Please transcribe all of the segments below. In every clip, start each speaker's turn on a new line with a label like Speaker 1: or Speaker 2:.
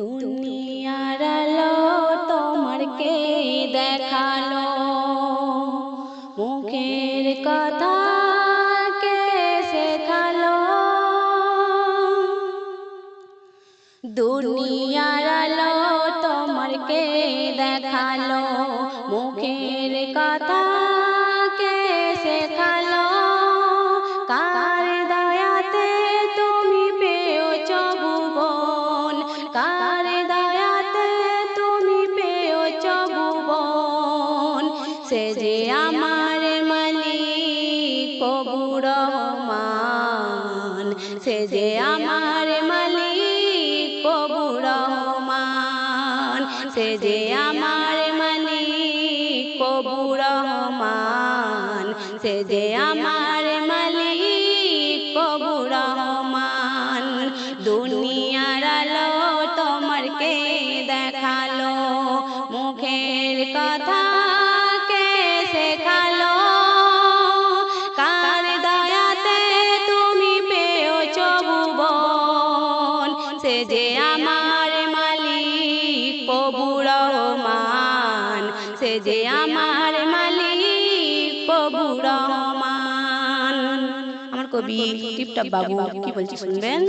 Speaker 1: দুনিয়ার দেখাল। মুখের কথা কে তোমার কে দেখাল। মুখের কথা সে যে আমার মালিক কবুর রহমান। সে যে আমার মালিক কবুর রহমান। সে যে আমার মালিক কবুর সে যে আমার মালিক যে আমার মালিক প্রভু রহমান, সে যে আমার মালিক প্রভু রহমান। আমার কবি টিপটপ বাবু, কি বলছি শুনবেন?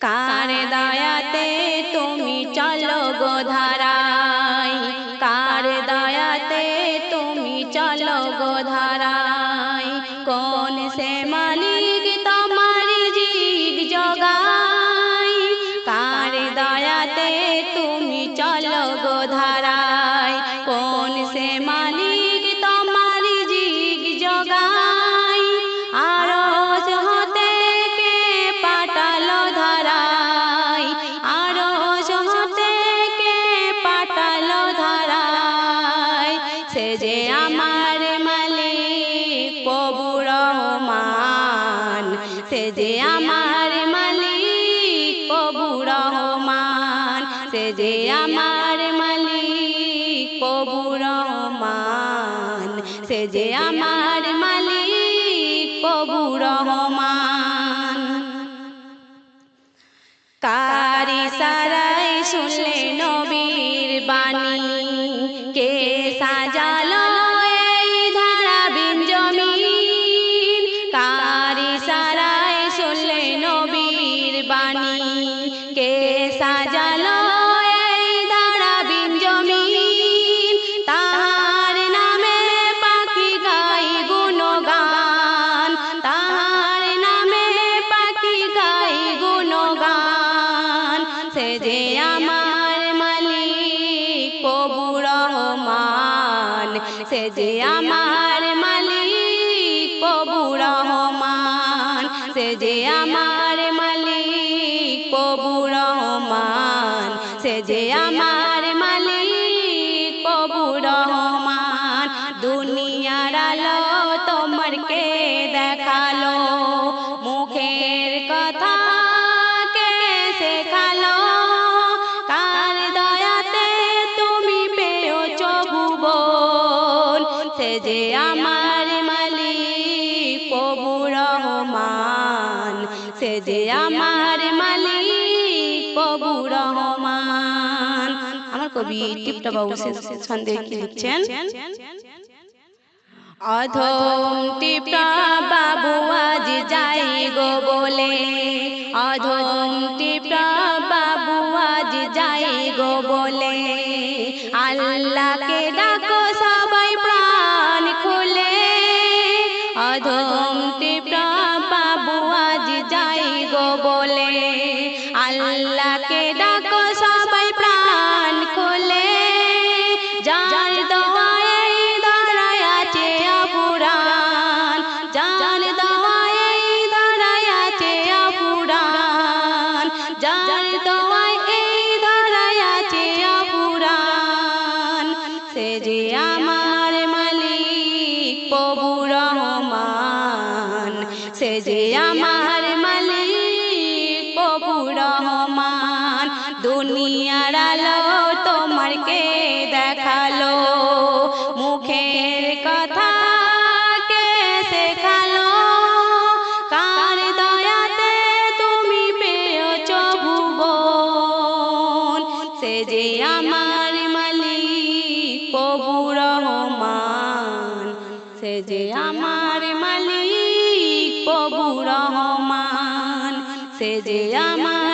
Speaker 1: কার দয়াতে তুমি চলো গো সে মালিক তোমার জিগ জগাই। আরস হতে কে পাটালো ধারাই। আরস হতে কে পাটালো ধারাই। সে যে আমার মালিক প্রভু রহমান। সে যে আমার মালিক প্রভু রহমান। সে যে আমার সে যে আমার মালিক প্রভু রহমান। যে আমার মালিক প্রভু রহমান, সে যে আমার মালিক প্রভু রহমান, সে যে আমার মালিক প্রভু রহমান, সে যে আমার মালিক প্রভু রহমান। দুনিয়ার রহমান, সে যে আমার মালিক, প্রভু রহমান। আমার কবি টিপটা বাবু সন্দেহ কি লিখছেন অধম টিপটা বাবু আজ যাই গো বলে। অধম টিপটা বাবু আজ যাই গো বলে। আল্লাহকে ডাকো যাই গো বলে আল্লাহকে ডাকো যে আমার মালিক, প্রভু রহমান, দুনিয়ার আলো তোমার কে দেখাল? মুখের কথা কে শেখালো? কার দয়াতে তুমি পেয়েছ ভুবন? যে আমার মালিক, প্রভু রহমান, সে যে আমার রহমান সে যে আমার